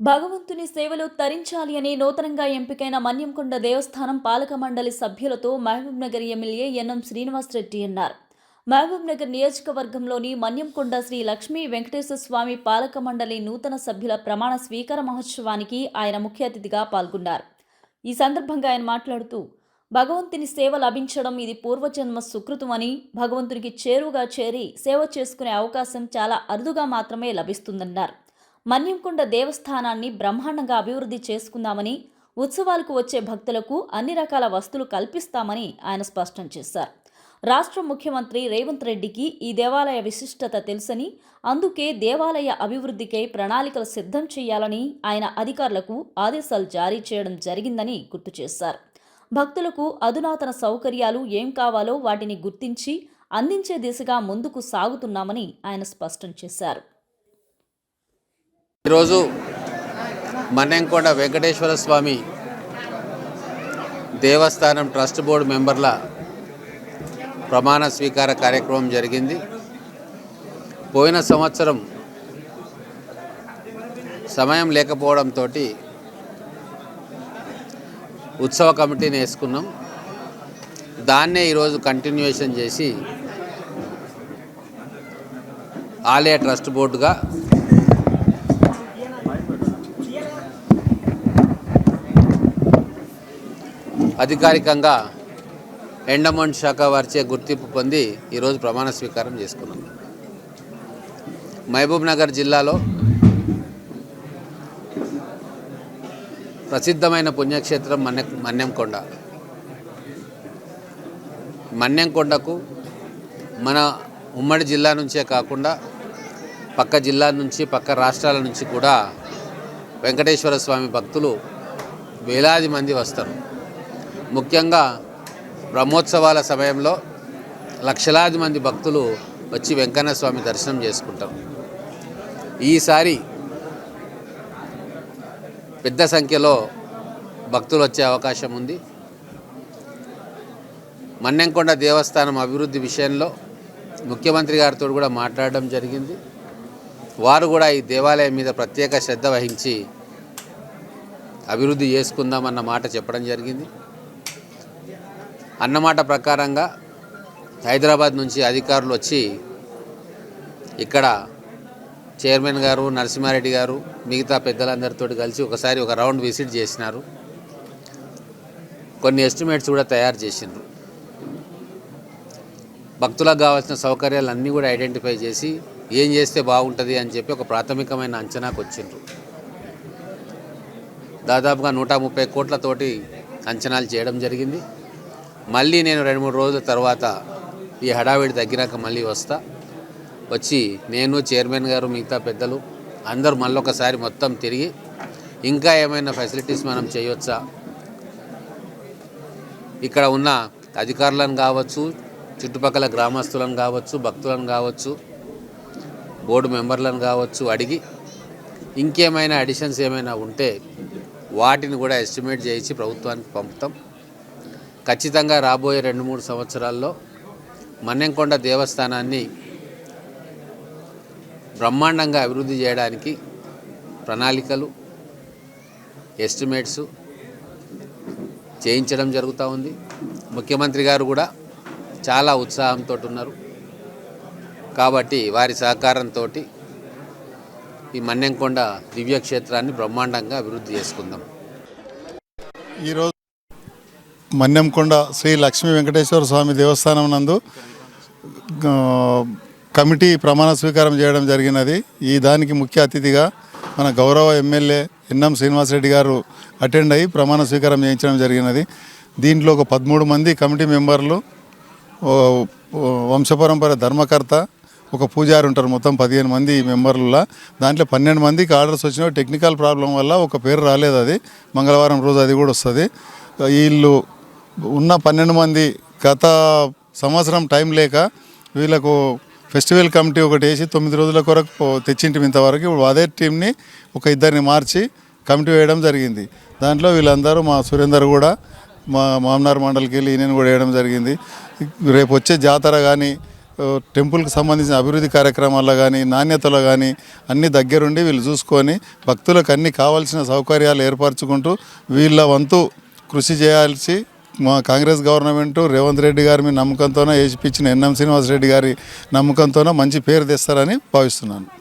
భగవంతుని సేవలో తరించాలి అని నూతనంగా ఎంపికైన మన్యంకొండ దేవస్థానం పాలక మండలి సభ్యులతో మహబూబ్ నగర్ ఎమ్మెల్యే ఎన్ఎం శ్రీనివాసరెడ్డి అన్నారు. మహబూబ్ నగర్ నియోజకవర్గంలోని మన్యంకొండ శ్రీ లక్ష్మీ వెంకటేశ్వర స్వామి పాలక మండలి నూతన సభ్యుల ప్రమాణ స్వీకార మహోత్సవానికి ఆయన ముఖ్య అతిథిగా పాల్గొన్నారు. ఈ సందర్భంగా ఆయన మాట్లాడుతూ భగవంతుని సేవ లభించడం ఇది పూర్వజన్మ సుకృతమని భగవంతునికి చేరువుగా చేరి సేవ చేసుకునే అవకాశం చాలా అరుదుగా మాత్రమే లభిస్తుందన్నారు. మన్యంకొండ దేవస్థానాన్ని బ్రహ్మాండంగా అభివృద్ధి చేసుకుందామని ఉత్సవాలకు వచ్చే భక్తులకు అన్ని రకాల వస్తువులు కల్పిస్తామని ఆయన స్పష్టం చేశారు. రాష్ట్ర ముఖ్యమంత్రి రేవంత్ రెడ్డికి ఈ దేవాలయ విశిష్టత తెలుసని అందుకే దేవాలయ అభివృద్ధికై ప్రణాళికలు సిద్ధం చేయాలని ఆయన అధికారులకు ఆదేశాలు జారీ చేయడం జరిగిందని గుర్తు చేశారు. భక్తులకు అధునాతన సౌకర్యాలు ఏం కావాలో వాటిని గుర్తించి అందించే దిశగా ముందుకు సాగుతున్నామని ఆయన స్పష్టం చేశారు. ఈరోజు మన్నెంకొండ వెంకటేశ్వర స్వామి దేవస్థానం ట్రస్ట్ బోర్డు మెంబర్ల ప్రమాణ స్వీకార కార్యక్రమం జరిగింది. పోయిన సంవత్సరం సమయం లేకపోవడంతో ఉత్సవ కమిటీని వేసుకున్నాం. దాన్నే ఈరోజు కంటిన్యూషన్ చేసి ఆలయ ట్రస్ట్ బోర్డుగా అధికారికంగా ఎండమౌంట్ శాఖ వారిచే గుర్తింపు పొంది ఈరోజు ప్రమాణ స్వీకారం చేసుకున్నాం. మహబూబ్ నగర్ జిల్లాలో ప్రసిద్ధమైన పుణ్యక్షేత్రం మన్య మన్యంకొండ మన్నెంకొండకు మన ఉమ్మడి జిల్లా నుంచే కాకుండా పక్క జిల్లా నుంచి పక్క రాష్ట్రాల నుంచి కూడా వెంకటేశ్వర స్వామి భక్తులు వేలాది మంది వస్తారు. ముఖ్యంగా బ్రహ్మోత్సవాల సమయంలో లక్షలాది మంది భక్తులు వచ్చి వెంకన్న స్వామి దర్శనం చేసుకుంటారు. ఈసారి పెద్ద సంఖ్యలో భక్తులు వచ్చే అవకాశం ఉంది. మన్నెంకొండ దేవస్థానం అభివృద్ధి విషయంలో ముఖ్యమంత్రి గారితో కూడా మాట్లాడడం జరిగింది. వారు కూడా ఈ దేవాలయం మీద ప్రత్యేక శ్రద్ధ వహించి అభివృద్ధి చేసుకుందామన్న మాట చెప్పడం జరిగింది. అన్నమాట ప్రకారంగా హైదరాబాద్ నుంచి అధికారులు వచ్చి ఇక్కడ చైర్మన్ గారు నరసింహారెడ్డి గారు మిగతా పెద్దలందరితో కలిసి ఒకసారి ఒక రౌండ్ విజిట్ చేసినారు. కొన్ని ఎస్టిమేట్స్ కూడా తయారు చేసిండ్రు. భక్తులకు కావాల్సిన సౌకర్యాలు అన్నీ కూడా ఐడెంటిఫై చేసి ఏం చేస్తే బాగుంటుంది అని చెప్పి ఒక ప్రాథమికమైన అంచనాకు వచ్చిండ్రు. దాదాపుగా నూట ముప్పై కోట్లతోటి అంచనాలు చేయడం జరిగింది. మళ్ళీ నేను రెండు మూడు రోజుల తర్వాత ఈ హడావిడి తగ్గినాక మళ్ళీ వస్తా. వచ్చి నేను చైర్మన్ గారు మిగతా పెద్దలు అందరూ మళ్ళొకసారి మొత్తం తిరిగి ఇంకా ఏమైనా ఫెసిలిటీస్ మనం చేయొచ్చా? ఇక్కడ ఉన్న అధికారులను కావచ్చు చుట్టుపక్కల గ్రామస్తులను కావచ్చు భక్తులను కావచ్చు బోర్డు మెంబర్లను కావచ్చు అడిగి ఇంకేమైనా అడిషన్స్ ఏమైనా ఉంటే వాటిని కూడా ఎస్టిమేట్ చేయించి ప్రభుత్వానికి పంపుతాం. ఖచ్చితంగా రాబోయే రెండు మూడు సంవత్సరాల్లో మన్నెంకొండ దేవస్థానాన్ని బ్రహ్మాండంగా అభివృద్ధి చేయడానికి ప్రణాళికలు ఎస్టిమేట్స్ చేయించడం జరుగుతూ ఉంది. ముఖ్యమంత్రి గారు కూడా చాలా ఉత్సాహంతో ఉన్నారు. కాబట్టి వారి సహకారంతో ఈ మన్నెంకొండ దివ్యక్షేత్రాన్ని బ్రహ్మాండంగా అభివృద్ధి చేసుకుందాం. ఈరోజు మన్యంకొండ శ్రీ లక్ష్మీ వెంకటేశ్వర స్వామి దేవస్థానం నందు కమిటీ ప్రమాణ స్వీకారం చేయడం జరిగినది. ఈ దానికి ముఖ్య అతిథిగా మన గౌరవ ఎమ్మెల్యే ఎన్ఎం శ్రీనివాసరెడ్డి గారు అటెండ్ అయ్యి ప్రమాణ స్వీకారం చేయించడం జరిగినది. దీంట్లో ఒక పదమూడు మంది కమిటీ మెంబర్లు వంశపరంపర ధర్మకర్త ఒక పూజారి ఉంటారు మొత్తం పదిహేను మంది మెంబర్లలో. దాంట్లో పన్నెండు మందికి ఆర్డర్స్ వచ్చిన టెక్నికల్ ప్రాబ్లం వల్ల ఒక పేరు రాలేదు అది. మంగళవారం రోజు అది కూడా వస్తుంది. వీళ్ళు ఉన్న పన్నెండు మంది గత సంవత్సరం టైం లేక వీళ్ళకు ఫెస్టివల్ కమిటీ ఒకటి వేసి తొమ్మిది రోజుల కొరకు తెచ్చింటి ఇంతవరకు. ఇప్పుడు అదే టీంని ఒక ఇద్దరిని మార్చి కమిటీ వేయడం జరిగింది. దాంట్లో వీళ్ళందరూ మా సురేందర్ కూడా మా మామనార్ మండలికి వెళ్ళి ఈయనను కూడా వేయడం జరిగింది. రేపు వచ్చే జాతర కానీ టెంపుల్కి సంబంధించిన అభివృద్ధి కార్యక్రమాల్లో కానీ నాణ్యతలో కానీ అన్ని దగ్గరుండి వీళ్ళు చూసుకొని భక్తులకు అన్ని కావాల్సిన సౌకర్యాలు ఏర్పరచుకుంటూ వీళ్ళ వంతు కృషి చేయాల్సి మా కాంగ్రెస్ గవర్నమెంట్ రేవంత్ రెడ్డి గారి మీ నమ్మకంతోనే వేసిపించిన ఎన్ఎం శ్రీనివాసరెడ్డి గారి నమ్మకంతోనే మంచి పేరు తెస్తారని భావిస్తున్నాను.